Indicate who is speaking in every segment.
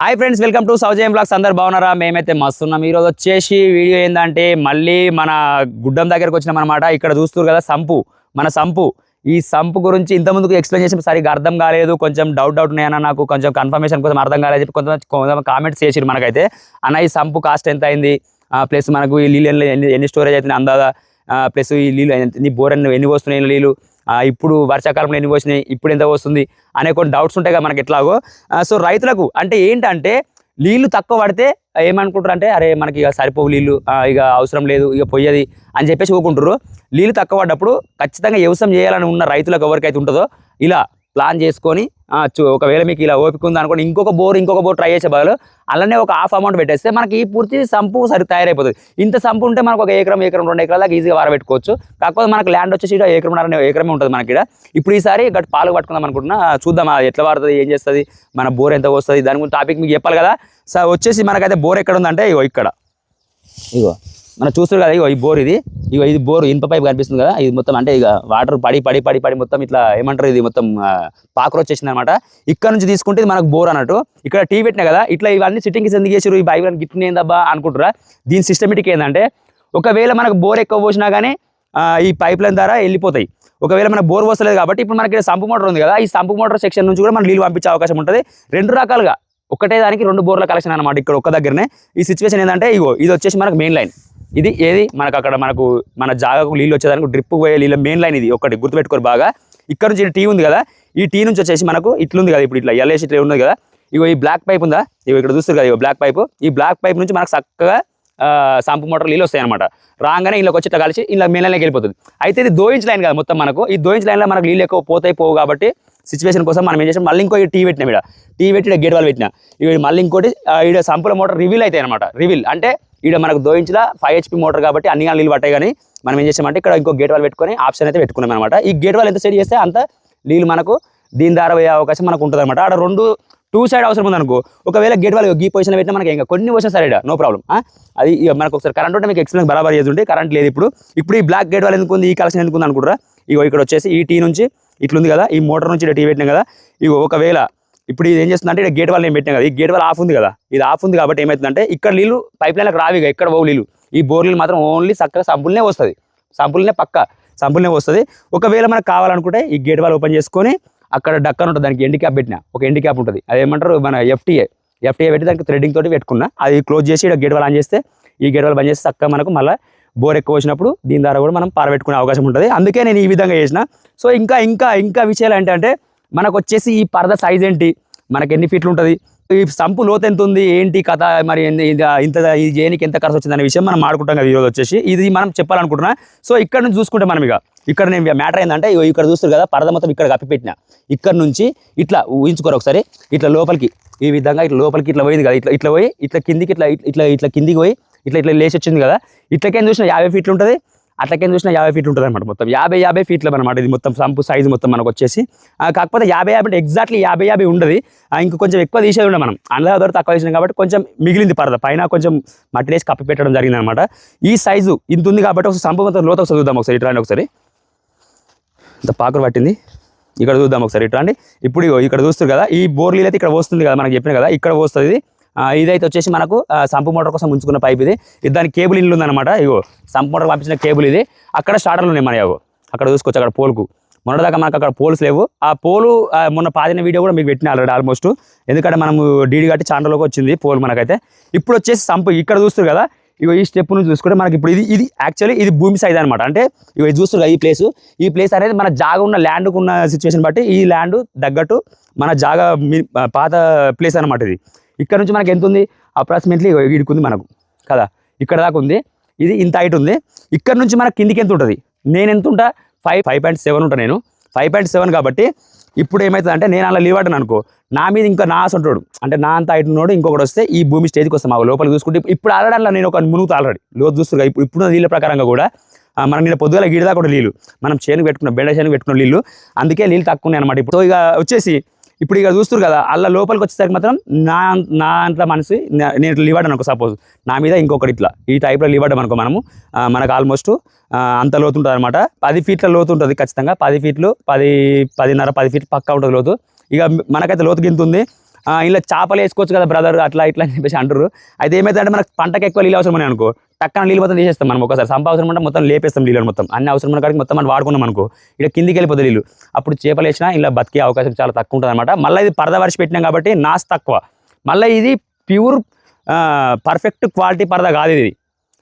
Speaker 1: Hi friends welcome to Saujayam vlogs అందరు బాగున్నారా? మేమైతే మస్తున్నాం. ఈరోజు వచ్చేసి వీడియో ఏంటంటే మళ్ళీ మన గుడ్డం దగ్గరకు వచ్చినాం అనమాట ఇక్కడ చూస్తున్నారు కదా సంపు మన సంపు. ఈ సంపు గురించి ఇంతకుముందుకు ఎక్స్ప్లెయిన్ చేసిన సరిగ్గా అర్థం కాలేదు. కొంచెం డౌట్ డౌట్ ఉన్నాయన్న నాకు కొంచెం కన్ఫర్మేషన్ కోసం అర్థం కాలేదు చెప్పి కొంతమంది కొంతమంది కామెంట్స్ చేసిరు మనకైతే. అన్న ఈ సంపు కాస్ట్ ఎంత అయింది? ప్లస్ మనకు ఈ నీళ్ళు ఎన్ని- ఎన్ని స్టోరేజ్ అవుతుంది అందాదా ప్లస్ ఈ నీళ్ళు నీ బోర్ ఎన్ని వస్తున్నాయి నీళ్ళు? ఇప్పుడు వర్షాకాలంలో ఎన్ని వచ్చినాయి ఇప్పుడు ఎంత వస్తుంది అనే కొన్ని డౌట్స్ ఉంటాయి కదా మనకి ఎట్లాగో. సో రైతులకు అంటే ఏంటంటే నీళ్ళు తక్కువ పడితే ఏమనుకుంటారు అంటే అరే మనకి ఇక సరిపోవు నీళ్ళు ఇక అవసరం లేదు ఇక పొయ్యది అని చెప్పేసి ఊకుంటారు నీళ్ళు తక్కువ పడ్డప్పుడు ఖచ్చితంగా వ్యవసాయం చేయాలని ఉన్న రైతులకు ఎవరికైతే ఉంటుందో ఇలా ప్లాన్ చేసుకొని ఆ, ఒకవేళ మీకు ఇలా ఓపిక ఉంది అనుకోండి ఇంకొక బోర్ ఇంకొక బోర్ ట్రై చేసే బదులు అలానే ఒక హాఫ్ అమౌంట్ పెట్టేస్తే మనకి ఈ పూర్తి సంపు సరి తయారైపోతుంది. ఇంత సంపు ఉంటే మనకు ఒక ఏకరం ఏకరం రెండు ఎకరాల దాకా ఈజీగా వారబెట్టుకోవచ్చు. కాకపోతే మనకు ల్యాండ్ వచ్చేసి ఇక్కడ ఏకరమే ఉంటుంది మనకి ఇక్కడ. ఇప్పుడు ఈసారి గట్టి పాలు పట్టుకుందాం అనుకుంటున్నా. చూద్దాం అది ఎట్లా వాడుతుంది ఏం చేస్తుంది మన బోర్ ఎంత వస్తుంది దాని గురించి టాపిక్ మీకు చెప్పాలి కదా. సార్ వచ్చేసి మనకైతే బోర్ ఎక్కడ ఉందంటే ఇగో ఇక్కడ. ఇగో. మనం చూస్తారు కదా ఇగో ఈ బోర్ ఇది. ఇగో ఇది బోర్ ఇనుప పైప్ కనిపిస్తుంది కదా ఇది మొత్తం అంటే ఇక వాటర్ పడి పడి పడి పడి మొత్తం ఇట్లా ఏమంటారు ఇది మొత్తం పాకర్ వచ్చేసింది అనమాట ఇక్కడ నుంచి తీసుకుంటే ఇది మనకు బోర్ అన్నట్టు. ఇక్కడ టీ పెట్టినా కదా ఇట్లా ఇవన్నీ సిట్టింగ్స్ ఎందుకు చేసారు ఈ బైక్ గిఫ్ట్ ఏందబ్బా అనుకుంటారా దీని సిస్టమేటిక్ ఏంటంటే ఒకవేళ మనకు బోర్ ఎక్కువ పోసినా కానీ ఈ పైప్ లైన్ ద్వారా వెళ్ళిపోతాయి. ఒకవేళ మనకు బోర్ వస్తలేదు కాబట్టి ఇప్పుడు మనకి సంపు మోటార్ ఉంది కదా ఈ సంపు మోటార్ సెక్షన్ నుంచి కూడా మనం నీళ్ళు పంపించే అవకాశం ఉంటుంది. రెండు రకాలుగా ఒకటే దానికి రెండు బోర్ల కలెక్షన్ అనమాట ఇక్కడ ఒక్క దగ్గరనే. ఈ సిచ్యువేషన్ ఏంటంటే ఇగో ఇది వచ్చేసి మనకు మెయిన్ లైన్. ఇది ఏది? మనకు అక్కడ మనకు మన జాగాకు నీళ్ళు వచ్చేదానికి డ్రిప్ పోయే నీళ్ళ మెయిన్ లైన్ ఇది ఒకటి. గుర్తుపెట్టుకోరు బాగా. ఇక్కడ నుంచి టీ ఉంది కదా ఈ టీ నుంచి వచ్చేసి మనకు ఇట్లుంది కదా ఇప్పుడు ఇట్లా ఎల్ఏసి ఇట్లా ఉన్నది కదా ఇగో ఈ బ్లాక్ పైప్ ఉందా? ఇగో ఇక్కడ చూస్తారు కదా ఇగో బ్లాక్ పైప్ ఈ బ్లాక్ పైప్ నుంచి మనకు చక్కగా సంపు మోటార్ నీళ్ళు వస్తాయి అనమాట రాగానే ఇళ్ళకి వచ్చి ఇట్లా కలిసి ఇలా మెయిన్ లైన్కి వెళ్ళిపోతుంది. అయితే ఇది దోయించ్ లైన్ కదా మొత్తం మనకు. ఈ దోయించ్ లైన్లో మనకు నీళ్ళు ఎక్కువ పోతాయి పోవు కాబట్టి సిచ్యువేషన్ కోసం మనం ఏం చేసాం? మళ్ళీ ఇంకో టీ పెట్టినాం ఇక్కడ. టీ పెట్టి గేట్ వాళ్ళు పెట్టినా. ఇవి మళ్ళీ ఇంకోటి ఇక్కడ ఈడ సంపుల మోటార్ రివీల్ అవుతాయి అనమాట రివీల్ అంటే ఈడ మనకు దోయించిన ఫైవ్ హెచ్పి మోటార్ కాబట్టి అన్ని నీళ్ళు పట్టాయి కానీ మనం ఏం చేసామంటే ఇక్కడ ఇంకో గేట్ వాళ్ళు పెట్టుకొని ఆప్షన్ అయితే పెట్టుకున్నాం అనమాట ఈ గేట్ వాల్ ఎంత సెట్ చేస్తే అంత నీళ్ళు మనకు దీని ద్వారా పోయే అవకాశం మనకు ఉంటుంది అనమాట ఆడ రెండు టూ సైడ్ అవసరం ఉంది అనుకో ఒకవేళ గేట్ వాళ్ళు గీ పొజిషన్ పెట్టినా మనకి ఇంకా కొన్ని వచ్చినా సరే నో ప్రాబ్లం అది మనకు ఒకసారి కరెంట్ ఉంటే మీకు ఎక్స్ప్లెయిన్ బరాబర్ చేస్తుంటే కరెంట్ లేదు ఇప్పుడు. ఇప్పుడు ఈ బ్లాక్ గేట్ వాళ్ళు ఎందుకు ఉంది ఈ కలెక్షన్ ఎందుకు ఉంది అనుకుంటారా? ఇగో ఇక్కడ వచ్చేసి ఈ టీ నుంచి ఇట్లుంది కదా ఈ మోటార్ నుంచి టీ పెట్టినాం కదా. ఇగో ఒకవేళ ఇప్పుడు ఇది ఏం చేస్తుందంటే ఇక్కడ గేట్ వాళ్ళు నేను పెట్టాను కదా ఈ గేట్ వాళ్ళు ఆఫ్ ఉంది కదా ఇది ఆఫ్ ఉంది కాబట్టి ఏమవుతుందంటే ఇక్కడ నీళ్ళు పైప్ లైన్లకు రావి ఇక్కడ ఎక్కడ పోవు నీళ్ళు ఈ బోర్లు మాత్రం ఓన్లీ చక్కగా సంపుల్నే వస్తుంది. సంపుల్నే పక్క సంపుల్నే వస్తుంది. ఒకవేళ మనకు కావాలనుకుంటే ఈ గేట్ వాళ్ళు ఓపెన్ చేసుకొని అక్కడ డక్కన్ ఉంటుంది దానికి ఎండి క్యాప్ పెట్టిన ఒక ఎండి క్యాప్ ఉంటుంది. అది ఏమంటారు మన ఎఫ్టీఏ ఎఫ్టీఏ పెట్టి దానికి థ్రెడ్డింగ్ తోటి పెట్టుకున్నా అది క్లోజ్ చేసి ఇక్కడ గేట్ వాళ్ళు ఆన్ చేస్తే ఈ గేట్ వాళ్ళు బంద్ చేస్తే చక్కగా మనకు మళ్ళీ బోర్ ఎక్కువ వచ్చినప్పుడు దీని ద్వారా కూడా మనం పారబెట్టుకునే అవకాశం ఉంటుంది. అందుకే నేను ఈ విధంగా చేసిన. సో ఇంకా ఇంకా ఇంకా విషయాలు ఏంటంటే మనకు వచ్చేసి ఈ పరద సైజ్ ఏంటి? మనకి ఎన్ని ఫీట్లు ఉంటుంది? ఈ సంపు లోతు ఎంత ఉంది ఏంటి కథ? మరి ఇంత ఈ జేనికి ఎంత ఖర్చు వచ్చింది అనే విషయం మనం మాడుకుంటాం కదా ఈరోజు వచ్చేసి. ఇది మనం చెప్పాలనుకుంటున్నా. సో ఇక్కడ నుంచి చూసుకుంటే మనం ఇక ఇక్కడ నేను మ్యాటర్ ఏంటంటే ఇగో ఇక్కడ చూస్తారు కదా పరద మొత్తం ఇక్కడ కప్పిపెట్టిన. ఇక్కడ నుంచి ఇట్లా ఊహించుకోరు ఒకసారి. ఇట్లా లోపలికి ఈ విధంగా ఇట్లా లోపలికి ఇట్లా పోయింది కదా ఇట్లా ఇట్లా పోయి ఇట్లా కిందికి ఇట్లా ఇట్లా ఇట్లా కిందికి పోయి ఇట్లా ఇట్లా లేచి వచ్చింది కదా. ఇట్లకేం చూసిన యాభై ఫీట్లు ఉంటుంది. అట్లకేం చూసినా యాభై ఫీట్లు ఉంటుంది అనమాట మొత్తం. యాభై యాభై ఫీట్లు అనమాట ఇది మొత్తం సంపు సైజు మొత్తం మనకు వచ్చేసి. కాకపోతే యాభై యాభై అంటే ఎగ్జాక్ట్లీ యాభై యాభై ఉండదు. ఆ, ఇంకా కొంచెం ఎక్కువ తీసేది ఉండే మనం. అందులో ద్వారా తక్కువ తీసినాం కాబట్టి కొంచెం మిగిలింది పరద పైన కొంచెం మట్టి వేసి కప్పి పెట్టడం జరిగింది అనమాట ఈ సైజు ఇంత ఉంది కాబట్టి ఒకసారి సంపు మొత్తం లోత చదువుదాం చూద్దాం ఒకసారి. ఇట్లా ఒకసారి. ఇంత పాకులు పట్టింది. ఇక్కడ చూద్దాం ఒకసారి. ఇట్లా అండి ఇప్పుడు ఇక్కడ చూస్తారు కదా ఈ బోర్లీలు అయితే ఇక్కడ వస్తుంది కదా మనకు చెప్పిన కదా ఇక్కడ వస్తుంది ఇదైతే వచ్చేసి మనకు ఆ, సంపు మోటార్ కోసం ఉంచుకున్న పైప్ ఇది. ఇది దాని కేబుల్ ఇల్లు ఉందన్నమాట. ఇగో సంపు మోటార్ పంపించిన కేబుల్ ఇది. అక్కడ స్టార్టర్లు ఉన్నాయి మన అక్కడ చూసుకోవచ్చు అక్కడ పోల్కు. మొన్నటిదాకా మనకు అక్కడ పోల్స్ లేవు. ఆ పోలు మొన్న పాదిన వీడియో కూడా మీకు పెట్టిన ఆల్రెడీ ఆల్మోస్ట్ ఎందుకంటే మనము డీడీ కట్టి ఛానల్లోకి వచ్చింది పోల్ మనకైతే. ఇప్పుడు వచ్చేసి సంపు ఇక్కడ చూస్తారు కదా ఇగో ఈ స్టెప్ నుంచి చూసుకుంటే మనకి ఇప్పుడు ఇది ఇది యాక్చువల్లీ ఇది భూమి సైజ్ అనమాట అంటే ఇగో ఇది చూస్తారు ఈ ప్లేస్ ఈ ప్లేస్ అనేది మన జాగా ఉన్న ల్యాండ్కు ఉన్న సిచ్యువేషన్ బట్టి ఈ ల్యాండ్ తగ్గట్టు మన జాగా మీ- పాత ప్లేస్ అనమాట ఇది. ఇక్కడ నుంచి మనకి ఎంత ఉంది అప్రాక్సిమేట్లీ ఇడుకుంది మనకు. కదా? ఇక్కడ దాకా ఉంది. ఇది ఇంత హైట్ ఉంది. ఇక్కడ నుంచి మనకి కిందికి ఎంత ఉంటుంది? నేను ఎంత ఉంటా? ఫైవ్ ఫైవ్ పాయింట్ సెవెన్ ఉంటా నేను. ఫైవ్ పాయింట్ సెవెన్ కాబట్టి ఇప్పుడు ఏమవుతుంది అంటే నేను అలా లీవ్ ఆడాను అనుకో నా మీద ఇంకా నా ఉంటాడు. అంటే నా అంత హైట్ ఉన్నోడు ఇంకొకటి వస్తే ఈ భూమి స్టేజ్కి వస్తాం. మా లోపల చూసుకుంటే ఇప్పుడు ఆల్రెడీ అలా నేను ఒక మునుగుతా ఆల్రెడీ. లోతు చూస్తున్నా ఇప్పుడు ఇప్పుడు నీళ్ళ ప్రకారంగా కూడా మనం నేను పొద్దుగల గిడిదా కూడా నీళ్ళు. మనం చేను పెట్టుకున్నాం బెండ చేను పెట్టుకున్న నీళ్ళు. అందుకే నీళ్ళు తక్కువ ఉన్నాయి అనమాట ఇప్పుడు ఇక వచ్చేసి ఇప్పుడు ఇక చూస్తారు కదా అలా లోపలికి వచ్చేసరికి మాత్రం నా నా అంట్లో మనసు నేను ఇట్లా లివాడు అనుకో సపోజ్ నా మీద ఇంకొకటి ఇట్లా. ఈ టైప్లో లివాడం అనుకో మనము. మనకు ఆల్మోస్ట్ అంత లోతు ఉంటుంది అనమాట పది ఫీట్ల లోతు ఉంటుంది ఖచ్చితంగా. పది ఫీట్లు పది పదిన్నర పది ఫీట్లు పక్కా ఉంటుంది లోతు. ఇక మనకైతే లోతు గింతుంది ఇలా చేపలు వేసుకోవచ్చు కదా బ్రదర్ అట్లా ఇట్లా అని చెప్పేసి అంటారు అయితే ఏమైతే మనకు పంటకు ఎక్కువ నీళ్ళు అవసరం అని అనుకో టక్కన నీళ్ళు మొత్తం తీసేస్తాం మనం ఒకసారి. సంప అవసరం అంటే మొత్తం లేపేస్తాం నీళ్ళు మొత్తం. అన్ని అవసరం ఉన్న కాడికి మొత్తం మనం వాడుకున్నాం అనుకో ఇక్కడ కిందికి వెళ్ళిపోతుంది నీళ్ళు. అప్పుడు చేపలు వేసినా ఇలా బతికే అవకాశం చాలా తక్కువ ఉంటుంది అనమాట మళ్ళీ ఇది పరద వరిసి పెట్టినాం కాబట్టి నాస్ తక్కువ. మళ్ళీ ఇది ప్యూర్ పర్ఫెక్ట్ క్వాలిటీ పరద కాదు ఇది.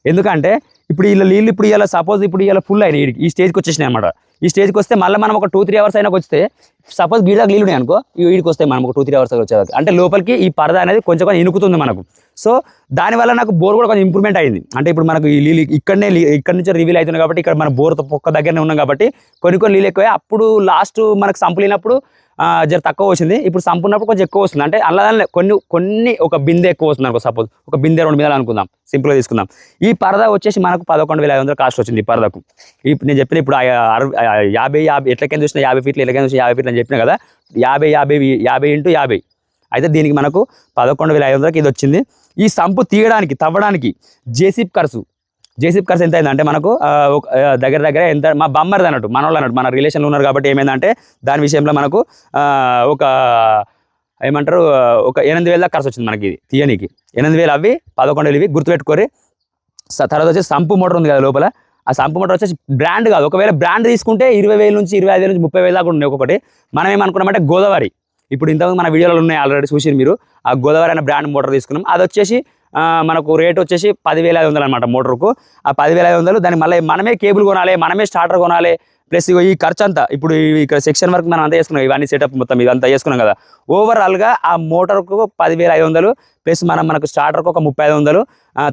Speaker 1: ఎందుకంటే ఇప్పుడు ఇలా నీళ్ళు ఇప్పుడు ఇలా సపోజ్ ఇప్పుడు ఇలా ఫుల్ అయినాయి. ఈ స్టేజ్కి వచ్చేసినాయి అనమాట ఈ స్టేజ్కి వస్తే మళ్ళీ మనం ఒక టూ త్రీ అవర్స్ అయినా వస్తే సపోజ్ గీడకు నీళ్ళు ఉన్నాయి అనుకో ఈ వీడికి వస్తే మనం ఒక టూ త్రీ అవర్స్ వచ్చేదాకా. అంటే లోపలికి ఈ పరద అనేది కొంచెం కొంచెం ఇనుకుతుంది మనకు. సో దానివల్ల నాకు బోర్ కూడా కొంచెం ఇంప్రూవ్మెంట్ అయింది. అంటే ఇప్పుడు మనకు ఈ నీళ్ళు ఇక్కడనే ఇక్కడ నుంచి రివీల్ అవుతుంది కాబట్టి ఇక్కడ మన బోర్ పొక్క దగ్గరనే ఉన్నాం కాబట్టి కొన్ని కొన్ని నీళ్ళు ఎక్కువ అప్పుడు లాస్ట్ మనకు సంపులినప్పుడు జర తక్కువ వచ్చింది. ఇప్పుడు సంపూర్ణప్పుడు కొంచెం ఎక్కువ వస్తుంది. అంటే అలా కొన్ని కొన్ని ఒక బిందె ఎక్కువ వస్తుంది అనుకో సపోజ్ ఒక బిందె రెండు బిందెలు అనుకుందాం. సింపుల్గా తీసుకుందాం. ఈ పరద వచ్చేసి మనకు పదకొండు వేల ఐదు వందలు కాస్ట్ వచ్చింది ఈ పరదకు. ఇప్పుడు నేను చెప్పిన ఇప్పుడు అరవై- యాభై యాభై ఎట్లకైనా చూసిన యాభై ఫీట్లు ఎట్లకైనా చూసిన యాభై ఫీట్లు అని చెప్పిన కదా యాభై యాభై యాభై ఇంటూ యాభై. అయితే దీనికి మనకు పదకొండు వేల ఐదు వందలకి ఇది వచ్చింది. ఈ సంపు తీయడానికి తవ్వడానికి జేసీప్ ఖర్చు జేసీప్ ఖర్చు ఎంత అయిందంటే మనకు ఒక, దగ్గర దగ్గర ఎంత మా బమ్మర్ది అన్నట్టు మన వాళ్ళు అన్నట్టు మన రిలేషన్లో ఉన్నారు కాబట్టి ఏమైందంటే దాని విషయంలో మనకు ఒక ఏమంటారు ఒక ఎనిమిది వేల దాకా ఖర్చు వచ్చింది మనకి ఇది తీయనీకి. ఎనిమిది వేలు అవి పదకొండు వేలు ఇవి గుర్తుపెట్టుకోరి తర్వాత వచ్చేసి సంపు మోటార్ ఉంది కదా లోపల ఆ సంపు మోటార్ వచ్చేసి బ్రాండ్ కాదు. ఒకవేళ బ్రాండ్ తీసుకుంటే ఇరవై వేల నుంచి ఇరవై ఐదు నుంచి ముప్పై వేల దాకా ఉండే ఒక్కొక్కటి. మనం ఏమనుకున్నామంటే గోదావరి. ఇప్పుడు ఇంతకుముందు మన వీడియోలో ఉన్నాయి ఆల్రెడీ చూసి మీరు. ఆ గోదావరి అనే బ్రాండ్ మోటార్ తీసుకున్నాం. అది వచ్చేసి మనకు రేట్ వచ్చేసి పదివేల ఐదు వందలు అనమాట మోటార్కు. ఆ పదివేల ఐదు వందలు దాన్ని మళ్ళీ మనమే కేబుల్ కొనాలి మనమే స్టార్టర్ కొనాలి ప్లస్ ఇగో ఈ ఖర్చు అంతా ఇప్పుడు ఇక్కడ సెక్షన్ వరకు మనం అంతా చేసుకున్నాం ఇవన్నీ సెటప్ మొత్తం ఇదంతా చేసుకున్నాం కదా. ఓవరాల్గా ఆ మోటార్కు పదివేల ఐదు వందలు ప్లస్ మనం మనకు స్టార్టర్కి ఒక ముప్పై ఐదు వందలు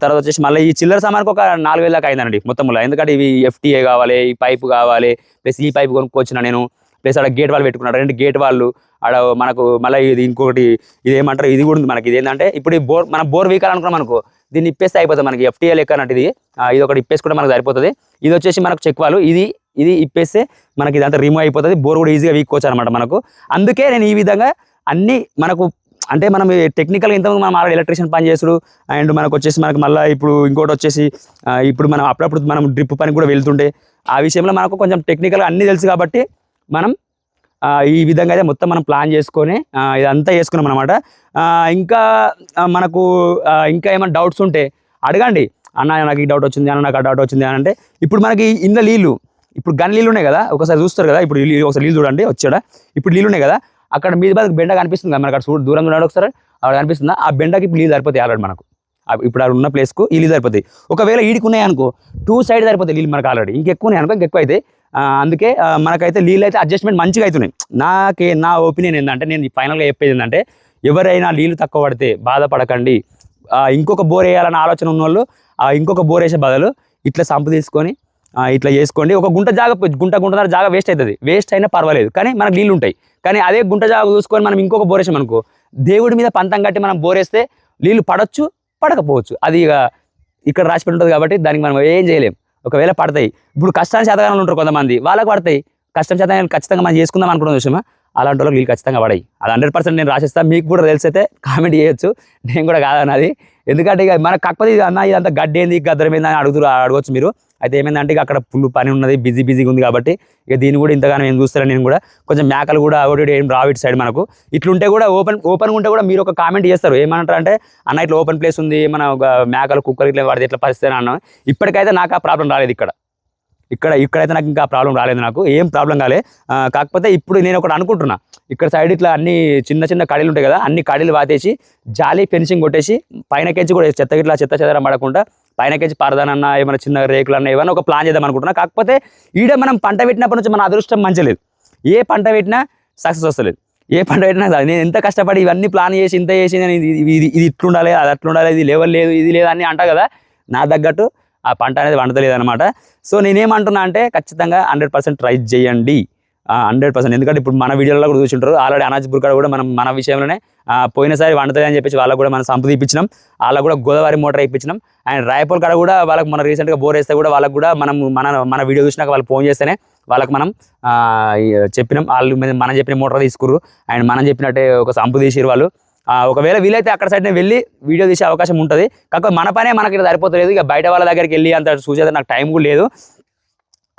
Speaker 1: తర్వాత వచ్చేసి మళ్ళీ ఈ చిల్లర సామాన్కి ఒక నాలుగు వేల దాకా అయిందండి మొత్తంలో. ఎందుకంటే ఇవి ఎఫ్టీఏ కావాలి ఈ పైపు కావాలి ప్లస్ ఈ పైపు కొనుక్కొచ్చిన నేను ప్లస్ ఆడ గేట్ వాళ్ళు పెట్టుకున్నాడు రెండు గేట్ వాళ్ళు ఆడ మనకు మళ్ళీ ఇది ఇంకొకటి ఇది ఏమంటారు ఇది కూడా ఉంది మనకి. ఇది ఏంటంటే ఇప్పుడు బోర్ మనం బోర్ వీకాల్ అనుకున్నాం అనుకో దీన్ని ఇప్పేస్తే అయిపోతుంది మనకి. ఎఫ్టీఏ లెక్క అన్నట్టు ఇది ఇది ఒకటి ఇప్పేసుకుంటే మనకు సరిపోతుంది. ఇది వచ్చేసి మనకు చెక్ వాళ్ళు ఇది ఇది ఇప్పేస్తే మనకి ఇదంతా రిమూవ్ అయిపోతుంది. బోర్ కూడా ఈజీగా వీక్కోవచ్చు అనమాట మనకు. అందుకే నేను ఈ విధంగా అన్ని మనకు అంటే మనం టెక్నికల్గా ఇంతకుముందు మనం ఆల్రెడీ ఎలక్ట్రీషియన్ పని చేసుడు అండ్ మనకు వచ్చేసి మనకు మళ్ళీ ఇప్పుడు ఇంకోటి వచ్చేసి ఇప్పుడు మనం అప్పుడప్పుడు మనం డ్రిప్ పని కూడా వెళ్తుండే. ఆ విషయంలో మనకు కొంచెం టెక్నికల్గా అన్నీ తెలుసు కాబట్టి మనం ఈ విధంగా అయితే మొత్తం మనం ప్లాన్ చేసుకొని ఇదంతా చేసుకున్నాం అనమాట ఇంకా మనకు ఇంకా ఏమైనా డౌట్స్ ఉంటే అడగండి. అన్న నాకు ఈ డౌట్ వచ్చింది అన్న నాకు ఆ డౌట్ వచ్చింది అని అంటే ఇప్పుడు మనకి ఇందులో నీళ్ళు ఇప్పుడు గన్ నీళ్ళు ఉన్నాయి కదా ఒకసారి చూస్తారు కదా ఇప్పుడు ఒకసారి నీళ్ళు చూడండి వచ్చాడా? ఇప్పుడు నీళ్ళు ఉన్నాయి కదా అక్కడ మీద బాధ బెండ కనిపిస్తుంది కదా మనకు అక్కడ చూడు దూరంగా ఉన్నాడు ఒకసారి అక్కడ కనిపిస్తుందా? ఆ బెండకి ఇప్పుడు నీళ్ళు సరిపోతాయి ఆల్రెడీ మనకు. ఇప్పుడు అక్కడ ఉన్న ప్లేస్కు ఈ నీళ్ళు సరిపోతాయి. ఒకవేళ ఈడికి ఉన్నాయి అనుకో టూ సైడ్ సరిపోతాయి నీళ్ళు మనకు ఆల్రెడీ ఇంకెక్కువ ఉన్నాయి అనుకో ఇంకెక్కువ అయితే అందుకే మనకైతే నీళ్ళు అయితే అడ్జస్ట్మెంట్ మంచిగా అవుతున్నాయి నాకే నా ఒపీనియన్ ఏంటంటే నేను ఫైనల్గా చెప్పేది ఏంటంటే ఎవరైనా నీళ్ళు తక్కువ పడితే బాధపడకండి. ఇంకొక బోర్ వేయాలన్న ఆలోచన ఉన్న వాళ్ళు ఆ, ఇంకొక బోర్ వేసే బదులు ఇట్లా సంపు తీసుకొని ఇట్లా చేసుకోండి. ఒక గుంట జాగ గుంట గుంటన్నర జాగ వేస్ట్ అవుతుంది వేస్ట్ అయినా పర్వాలేదు కానీ మనకు నీళ్ళు ఉంటాయి. కానీ అదే గుంట జాగ చూసుకొని మనం ఇంకొక బోర్ వేసాం అనుకో దేవుడి మీద పంతం కట్టి మనం బోరేస్తే నీళ్ళు పడవచ్చు పడకపోవచ్చు. అది ఇక ఇక్కడ రాసిపెట్టి ఉంటుంది కాబట్టి దానికి మనం ఏం చేయలేం. ఒకవేళ పడతాయి. ఇప్పుడు కష్టాన్ని శాతకాలంలో ఉంటారు కొంతమంది. వాళ్ళకి పడతాయి. కష్టం శాతం ఖచ్చితంగా మనం చేసుకుందాం అనుకున్న విషయమా అలాంటి వాళ్ళకి వీళ్ళు ఖచ్చితంగా పడాయి అది హండ్రెడ్ పర్సెంట్ నేను రాసిస్తాను మీకు కూడా తెలిసైతే కామెంట్ చేయొచ్చు. నేను కూడా కాదన్నది. ఎందుకంటే ఇక మనకు కాకపోతే ఇది అన్న ఇదంతా గడ్డేంది ఏంది అని అడుగుతారు అడగవచ్చు మీరు. అయితే ఏమైందంటే ఇక అక్కడ ఫుల్ పని ఉన్నది బిజీ బిజీగా ఉంది కాబట్టి ఇక దీన్ని కూడా ఇంతగానో ఏం చూస్తారని నేను కూడా. కొంచెం మేకలు కూడా ఒకటి ఏం రావు ఇటు సైడ్ మనకు. ఇట్లుంటే కూడా ఓపెన్ ఓపెన్ ఉంటే కూడా మీరు ఒక కామెంట్ చేస్తారు. ఏమంటారు అంటే అన్న ఇట్లా ఓపెన్ ప్లేస్ ఉంది మన మేకలు కుక్కలు ఇట్లా వాడితే ఇట్లా పరిస్థితి అన్న. ఇప్పటికైతే నాకు ఆ ప్రాబ్లం రాలేదు ఇక్కడ. ఇక్కడ ఇక్కడైతే నాకు ఇంకా ప్రాబ్లం రాలేదు నాకు. ఏం ప్రాబ్లం కాలే. కాకపోతే ఇప్పుడు నేను ఒకటి అనుకుంటున్నా. ఇక్కడ సైడ్ ఇట్లా అన్ని చిన్న చిన్న కడీలు ఉంటాయి కదా అన్ని కడీలు వాతేసి జాలి ఫెన్సింగ్ కొట్టేసి పైన కెంచి కూడా చెత్త గిట్లా చెత్త చెదరం పడకుండా పైన కెంచి పరదానన్నా ఏమైనా చిన్న రేకులు అన్న ఏమైనా ఒక ప్లాన్ చేద్దాం అనుకుంటున్నా. కాకపోతే ఈడ మనం పంట పెట్టినప్పటి నుంచి మన అదృష్టం మంచిలేదు ఏ పంట పెట్టినా సక్సెస్ వస్తలేదు. ఏ పంట పెట్టినా నేను ఎంత కష్టపడి ఇవన్నీ ప్లాన్ చేసి ఇంత చేసి నేను ఇది ఇది ఇది- ఇది ఇట్లుండాలి అది అట్లుండాలి ఇది లెవెల్ లేదు ఇది లేదు అని అంటా కదా నా తగ్గట్టు ఆ పంట అనేది వండతలేదు అనమాట సో నేనేమంటున్నా అంటే ఖచ్చితంగా హండ్రెడ్ పర్సెంట్ ట్రై చేయండి హండ్రెడ్ పర్సెంట్. ఎందుకంటే ఇప్పుడు మన వీడియోలో కూడా చూసింటారు. ఆల్రెడీ అనాజ్పూర్ కాడ కూడా మనం మన విషయంలోనే పోయినసారి వండుతుంది అని చెప్పేసి వాళ్ళకు కూడా మనం సంపు ఇప్పించినాం. వాళ్ళకు కూడా గోదావరి మోటార్ ఇప్పించినాం. అండ్ రాయపూర్ కాడ కూడా వాళ్ళకి మన రీసెంట్గా బోర్ వేస్తే కూడా వాళ్ళకు కూడా మనం మన మన వీడియో చూసినాక వాళ్ళు ఫోన్ చేస్తేనే వాళ్ళకి మనం చెప్పినాం. వాళ్ళు మీద మనం చెప్పిన మోటార్ తీసుకుర్రు. అండ్ మనం చెప్పినట్టే ఒక సంపు తీసిరు వాళ్ళు. ఒకవేళ వీలైతే అక్కడ సైడ్ నేను వెళ్ళి వీడియో తీసే అవకాశం ఉంటుంది. కాకపోతే మన పనే మనకి ఇక్కడ సరిపోతలేదు. ఇక బయట వాళ్ళ దగ్గరికి వెళ్ళి అంత చూసేది నాకు టైం కూడా లేదు.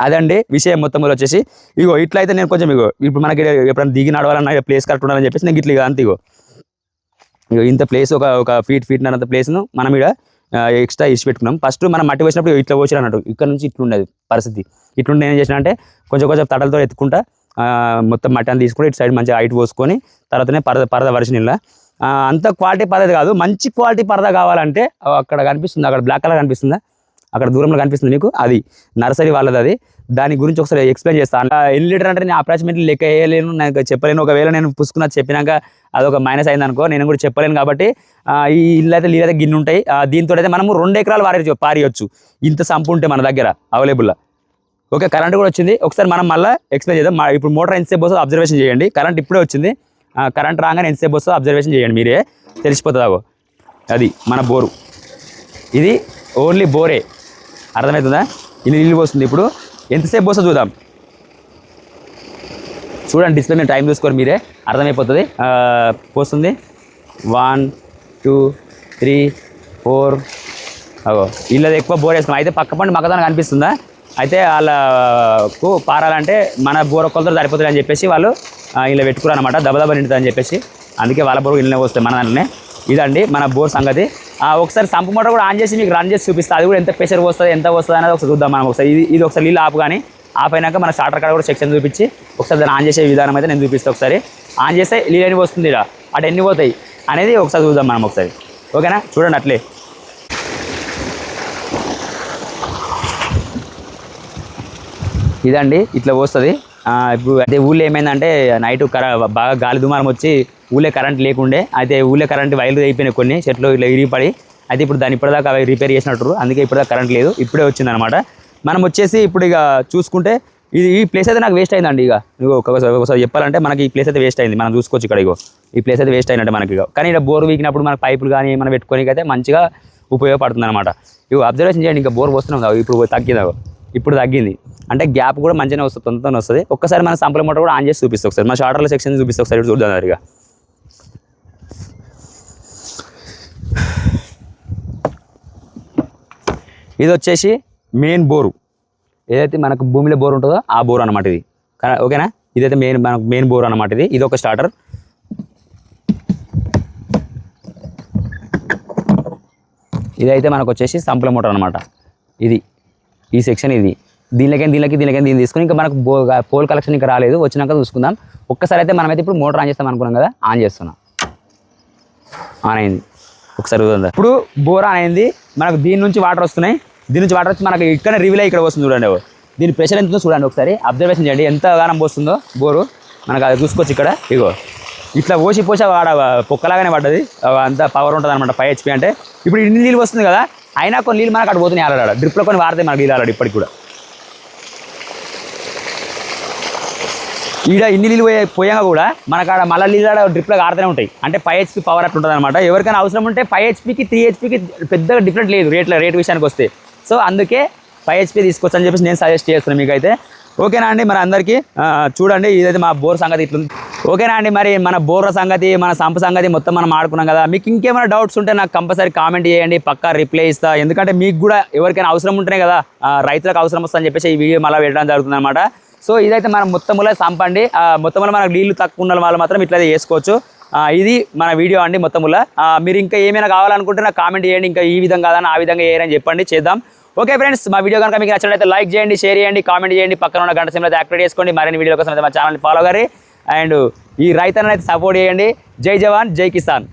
Speaker 1: అదండి విషయం మొత్తంలో వచ్చేసి. ఇగో ఇట్లా అయితే నేను కొంచెం ఇగో ఇప్పుడు మనకి ఎప్పుడైనా దిగి నడవాలన్నా ప్లేస్ కరెక్ట్ ఉండాలని చెప్పేసి నేను ఇట్లా అంత ఇగో. ఇగో ఇంత ప్లేస్ ఒక ఒక ఫీట్ ఫీట్ అంత ప్లేస్ను మనం ఇక్కడ ఎక్స్ట్రా ఇచ్చి పెట్టుకున్నాం. ఫస్ట్ మనం మట్టి పోసినప్పుడు ఇట్లా పోసిన అన్నట్టు. ఇక్కడ నుంచి ఇట్లుండేది పరిస్థితి. ఇట్లుండి ఏం చేసిన అంటే కొంచెం కొంచెం తడలతో ఎత్తుకుంటా మొత్తం మట్టి అంతా తీసుకుని ఇటు సైడ్ మంచిగా హైట్ పోసుకొని తర్వాతనే పరద పరద వరిసిన ఇలా అంత క్వాలిటీ పరద కాదు. మంచి క్వాలిటీ పరద కావాలంటే అక్కడ కనిపిస్తుంది. అక్కడ బ్లాక్ కలర్ కనిపిస్తుందా? అక్కడ దూరంలో కనిపిస్తుంది మీకు? అది. నర్సరీ వాళ్ళది అది. దాని గురించి ఒకసారి ఎక్స్ప్లెయిన్ చేస్తాను ఎన్ని లీటర్ అంటే నేను అప్రాక్సిమేట్లీ లెక్క వేయలేను. నాకు చెప్పలేను. ఒకవేళ నేను పుసుకున్న చెప్పినాక అదొక మైనస్ అయింది అనుకో నేను కూడా చెప్పలేను కాబట్టి ఈ ఇల్లు అయితే నీళ్ళు అయితే గిన్నె ఉంటాయి. ఆ, దీంతో అయితే మనము రెండు ఎకరాలు వారి పారియొచ్చు. ఇంత సంపు ఉంటే మన దగ్గర అవైలబుల్గా ఓకే కరెంట్ కూడా వచ్చింది. ఒకసారి మనం మళ్ళీ ఎక్స్ప్లెయిన్ చేద్దాం. ఇప్పుడు మోటార్ ఎంతసేపు వస్తుందో అబ్జర్వేషన్ చేయండి. కరెంట్ ఇప్పుడే వచ్చింది. కరెంట్ రాగానే ఎంతసేపు వస్తుందో అబ్జర్వేషన్ చేయండి మీరే. తెలిసిపోతుంది అగో? అది మన బోరు. ఇది ఓన్లీ బోరే. అర్థమవుతుందా? ఇది నీళ్ళు పోస్తుంది ఇప్పుడు. ఎంతసేపు పోస్తుందో చూద్దాం. చూడండి డిస్ప్లే మీద టైం చూసుకోరు మీరే. అర్థమైపోతుంది. పోస్తుంది. వన్ టూ త్రీ ఫోర్ అగో ఇళ్ళది ఎక్కువ బోర్ వేసుకున్నాం అయితే పక్క పండు మక్కదానికి అనిపిస్తుందా? అయితే వాళ్ళకు పారాలంటే మన బోర్ ఒక్కరితో సరిపోతుంది అని చెప్పేసి వాళ్ళు ఇలా పెట్టుకున్నారు అనమాట దబదబ నిండుతుంది అని చెప్పేసి. అందుకే వాళ్ళ బోరు ఇళ్ళనే వస్తాయి మన దాంట్లోనే ఇదండి మన బోర్ సంగతి. ఒకసారి సంపు మోటార్ కూడా ఆన్ చేసి మీకు రన్ చేసి చూపిస్తా. అది కూడా ఎంత ప్రెషర్ వస్తుంది ఎంత వస్తుంది అనేది ఒకసారి చూద్దాం మనం ఒకసారి. ఇది ఇది ఒకసారి నీళ్ళు ఆపు కానీ ఆపైనాక మన స్టార్టర్ కాడ కూడా సెక్షన్ చూపించి ఒకసారి దాన్ని ఆన్ చేసే విధానం అయితే నేను చూపిస్తాను ఒకసారి. ఆన్ చేస్తే నీళ్ళు ఎన్ని వస్తుంది ఇక్కడ అటు ఎన్ని పోతాయి అనేది ఒకసారి చూద్దాం మనం ఒకసారి. ఓకేనా? చూడండి అట్లే. ఇదండి ఇట్లా వస్తుంది ఇప్పుడు అయితే ఊళ్ళో ఏమైందంటే నైట్ కర బాగా గాలి దుమారం వచ్చి ఊళ్ళో కరెంట్ లేకుండే అయితే ఊళ్ళో కరెంట్ వైర్లు అయిపోయినాయి కొన్ని చెట్లు ఇట్లా ఇరిగిపడి అయితే ఇప్పుడు దాన్ని ఇప్పటిదాకా అవి రిపేర్ చేసినట్టు అందుకే ఇప్పటిదాకా కరెంట్ లేదు ఇప్పుడే వచ్చిందనమాట మనం వచ్చేసి ఇప్పుడు ఇక చూసుకుంటే ఇది ఈ ప్లేస్ అయితే నాకు వేస్ట్ అయిందండి ఇక. ఇగో ఒకసారి ఒకసారి చెప్పాలంటే మనకి ఈ ప్లేస్ అయితే వేస్ట్ అయింది మనం చూసుకోవచ్చు ఇక్కడ ఇగో. ఈ ప్లేస్ అయితే వేస్ట్ అయినట్టు మనకి ఇగో కానీ ఇక్కడ బోర్ వీకినప్పుడు మనకి పైపులు కానీ మనం పెట్టుకోనికైతే అయితే మంచిగా ఉపయోగపడుతుంది అనమాట ఇగో అబ్జర్వేషన్ చేయండి ఇంకా బోర్ వస్తున్నాం ఇప్పుడు తగ్గిందావు ఇప్పుడు తగ్గింది. అంటే గ్యాప్ కూడా మంచిగానే వస్తుంది తొందరగా వస్తుంది. ఒక్కసారి మన సంపల మోటార్ కూడా ఆన్ చేసి చూపిస్తాం ఒకసారి. మన షార్టర్ల సెక్షన్ చూపిస్తాం ఒకసారి చూద్దాం సరిగా ఇది వచ్చేసి మెయిన్ బోరు ఏదైతే మనకు భూమిలో బోర్ ఉంటుందో ఆ బోర్ అనమాట ఇది. ఓకేనా? ఇదైతే మెయిన్ మనకు మెయిన్ బోర్ అనమాట ఇది. ఇది ఒక స్టార్టర్ ఇదైతే మనకు వచ్చేసి సంపల మోటార్ అనమాట ఇది. ఈ సెక్షన్ ఇది. దీనిలోకి దీనిలోకి దీనిలోకి దీన్ని తీసుకుని ఇంకా మనకు బో పోల్ కలెక్షన్ ఇంకా రాలేదు. వచ్చినాక చూసుకుందాం. ఒక్కసారి అయితే మనమైతే ఇప్పుడు మోటార్ ఆన్ చేస్తాం అనుకున్నాం కదా ఆన్ చేస్తున్నాం. ఆన్ అయింది. ఒకసారి ఇప్పుడు బోర్ ఆన్ అయింది. మనకు దీని నుంచి వాటర్ వస్తున్నాయి. దీని నుంచి వాటర్ వచ్చి మనకి ఇక్కడ రివిల్ ఇక్కడ వస్తుంది చూడండి. దీని ప్రెషర్ ఎంత చూడండి ఒకసారి. అబ్జర్వేషన్ చేయండి. ఎంత గానం పోస్తుందో బోరు మనకు అది చూసుకోవచ్చు ఇక్కడ. ఇగో. ఇట్లా పోసి పోసి వాడ పొక్కలాగానే పడ్డది. అంత పవర్ ఉంటుంది అనమాట ఫైవ్ హెచ్పి అంటే. ఇప్పుడు ఇన్ని నీళ్ళు వస్తుంది కదా అయినా కొన్ని నీళ్ళు మనకు అక్కడ పోతున్నాయి ఆడాడ డ్రిప్లో కొన్ని వాడతాయి మనకు నీళ్ళు ఆడాడు ఇప్పటికి కూడా. ఈడ ఇన్ని నీళ్ళు పోయే పోయాక కూడా మనకాడ మళ్ళీ నీళ్ళు ఆడ డ్రిప్లో ఆడుతూనే ఉంటాయి. అంటే ఫైవ్ హెచ్పి పవర్ అట్లా ఉంటుంది అనమాట ఎవరికైనా అవసరం ఉంటే ఫైవ్ హెచ్పికి త్రీ హెచ్పికి పెద్దగా డిఫరెంట్ లేదు రేట్ల రేట్ విషయానికి వస్తే. సో అందుకే ఫైవ్ హెచ్పి తీసుకొచ్చు అని చెప్పేసి నేను సజెస్ట్ చేస్తున్నాను మీకు అయితే ఓకేనా అండి మరి అందరికీ? చూడండి ఇదైతే మా బోర్ సంగతి ఇట్లుంది. ఓకేనా అండి మరి మన బోర్ల సంగతి మన సంప సంగతి మొత్తం మనం ఆడుకున్నాం కదా. మీకు ఇంకేమైనా డౌట్స్ ఉంటే నాకు కంపల్సరీ కామెంట్ చేయండి పక్కా రిప్లై ఇస్తా. ఎందుకంటే మీకు కూడా ఎవరికైనా అవసరం ఉంటేనే కదా రైతులకు అవసరం వస్తుందని చెప్పేసి ఈ వీడియో మళ్ళీ పెట్టడం జరుగుతుంది అనమాట సో ఇదైతే మనం మొత్తంలో సంపండి. మొత్తంలో మనకు నీళ్ళు తక్కువ ఉన్న వాళ్ళు మాత్రం ఇట్లా చేసుకోవచ్చు. ఇది మన వీడియో అండి మొత్తంలో మీరు ఇంకా ఏమైనా కావాలనుకుంటే నాకు కామెంట్ చేయండి ఇంకా ఈ విధంగా కాదని ఆ విధంగా చేయరని చెప్పండి. చేద్దాం. ఓకే ఫ్రెండ్స్ మా వీడియో కనుక మీకు నచ్చినట్లయితే లైక్ చేయండి షేర్ చేయండి కామెంట్ చేయండి. పక్కన ఉన్న గంట సిమ్లో యాక్టివేట్ చేసుకోండి మరిన్ని వీడియో కోసం అయితే మా ఛానల్ ఫాలో గారి అండ్ ఈ రైతన్నైతే సపోర్ట్ చేయండి. జై జవాన్ జై కిసాన్.